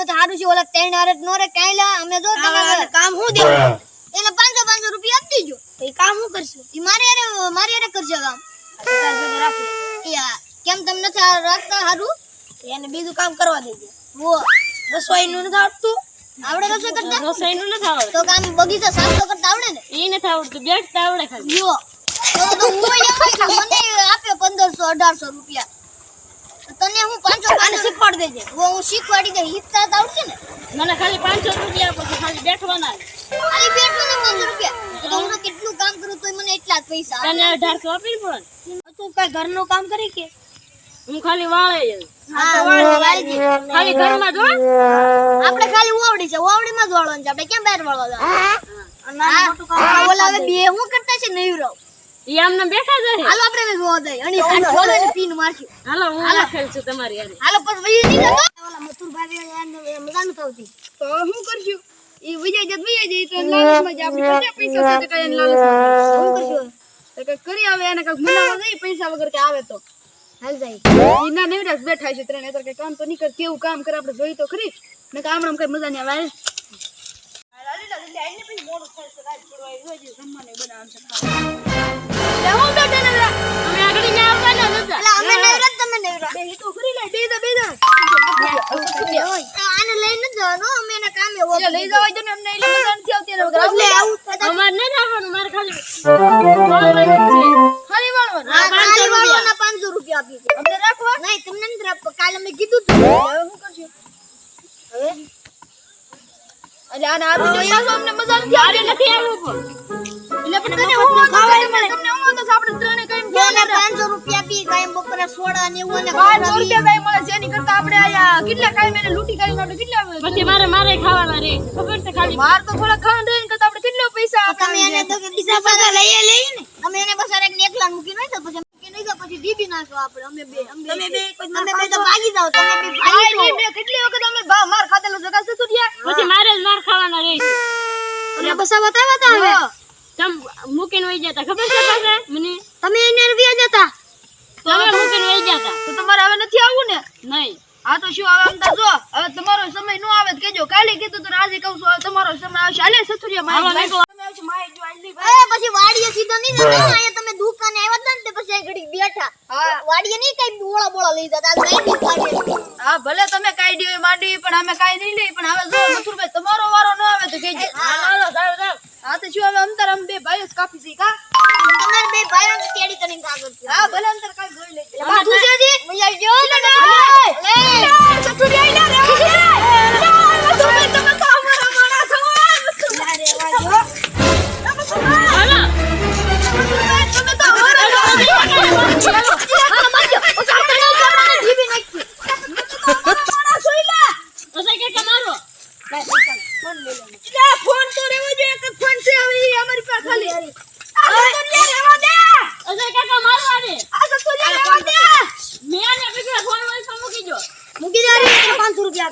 રૂપિયો તો સારું છે ઓલા ત્રણ હારે નો રે કાંઈ લા અમે જો તમારે કામ હું દે એને પાંચસો પાંચસો રૂપિયા આપી દેજો. તો એ કામ હું કરશું? એ મારે અરે મારે અરે કરશે કામ. કેમ તમને નથી આ રાખતા સારું એને બીજું કામ કરવા દેજો. વો. રસોઈનું નથી આવડતું? આવડે રસોઈ કરતા? રસોઈનું નથી આવડતું. તો કામ બગીચા સાફ તો કરતા આવડે ને? એ નથી આવડતું બેઠતા આવડે ખાલી. જો તો હું મને આપે પંદરસો અઢારસો રૂપિયા. તો હું પાંચસો અને શીખવાડી દેજે. હું શીખવાડી હિકતા તો આવડશે ને? મને ખાલી પાંચસો રૂપિયા આપો ખાલી બેઠવાના ખાલી બેઠવાના પાંચસો રૂપિયા? તો હું કેટલું કામ કરું તોય મને એટલા જ પૈસા તને અઢારસો આપી પણ? તું કઈ ઘરનું કામ કરી કે? હું ખાલી વાળે જ. હા વાળી ખાલી ઘરમાં જો આપણે ખાલી વાવડી છે ઓવડીમાં જ વાળવાનું છે આપણે કેમ બહાર વાળવા જવાનું? નાનું મોટું કામ હા ઓલા બે હું કરતા છે નહીં ઈ આમને બેઠા જ હાલો આપણે જોવા દઈ અને ને પીન મારશું હાલો હું રાખેલ છું તમારી યાર હાલો પછી વહી નહીં જતો? ઓલા મથુરભાઈ એને મજા નથી આવતી. તો હું કરશું? ઈ વિજય જત વિજય જઈ તો લાલચમાં જ આપણે કેટલા પૈસા સાથે કઈ એને લાલચમાં શું કરશું તો કઈ કરી આવે એને કઈ મનાવા જઈ પૈસા વગર કે આવે તો. હાલ જાય. ઈ ના નેવરાજ બેઠા છે ત્રણ. એ તો કઈ કામ તો નહીં કરે. કેવું કામ કરે? આપણે જોઈ તો ખરી. ને કામ આમ કઈ મજા નહીં આવે લે હું બેઠા ને લે. અમે આગળ ના આવવાના જ હતા. એટલે અમે નૈરા તમે નૈરા બે તો ખરી લે બે દે બે દે આને લઈને જ અમે એના કામે લઈ જવા દો ને અમને એટલે નથી આવતી એટલે આવું મારે ખાલી ખાલી વાળવાનું. હા, રૂપિયા. વાળવાના પાંચસો રૂપિયા આપી અમને રાખવા? નહીં તમને નથી રાખવા. કાલે અમે કીધું તું હવે કરશું? હવે? એટલે આપી દો પાછો અમને મજા નથી આવતી નથી આવવું પણ? એટલે પણ તને હું ખાવા મળે? તમને હું તો આપણે ત્રણે કઈ એને પાંચસો રૂપિયા પી કાયમ બપોરે સોડા ને એવું ને 500 રૂપિયા કઈ મળે છે એની કરતા આપણે આયા કેટલા કાઈ મેને લૂટી કરી નાખો કેટલા પછી મારે મારે ખાવાના રે ખબર છે ખાલી? માર તો થોડા ખાવા રે કરતા આપણે કેટલો પૈસા તમે એને તો બીજા બધા લઈએ લઈ ને. અમે એને બસાર એક એકલા મૂકી નઈ તો પછી મૂકી નહીં તો પછી દીદી નાખો આપણે અમે બે અમે બે કોઈ અમે બે તો ભાગી જાવ તમે બે ભાગી નહીં કેટલી વખત અમે ભા માર ખાધેલો જગા છે તુડિયા પછી મારે જ માર ખાવાના રે અને બસા બતાવ્યા તા હવે? તમ મૂકીને વહી જતા ખબર છે પાસે મને? તમે એને રવિયા જતા? તમે મૂકીને વહી જતા તો. તમારે હવે નથી આવવું ને? નહીં. હા તો શું હવે આમ જો હવે તમારો સમય નો આવે તો કેજો કાલે કીધું તો આજે કહું છું હવે તમારો સમય આવશે. હાલે સથુરિયા માય. માય જો આલી ભાઈ એ પછી વાડીએ સીધો નહીં દુકાને આવ્યા હતા ને તે પછી અહીં ઘડીક બેઠા. હા. વાડીએ નહીં કઈ બોળા બોળા લઈ જતા આ નહીં બી હા ભલે તમે કાઈ દો માંડી પણ અમે કાઈ નહીં લઈ પણ હવે જો મથુરભાઈ તમારો વારો ન આવે તો કહેજે. હા. તો શું હવે અંતર અમે બે ભાઈઓ કાપી છે કા? તમારે બે ભાઈઓ તેડી કરીને કાગળ હા ભલે અંતર કાઈ જોઈ છે જી લે દો. મૂકી દે પાંચસો રૂપિયા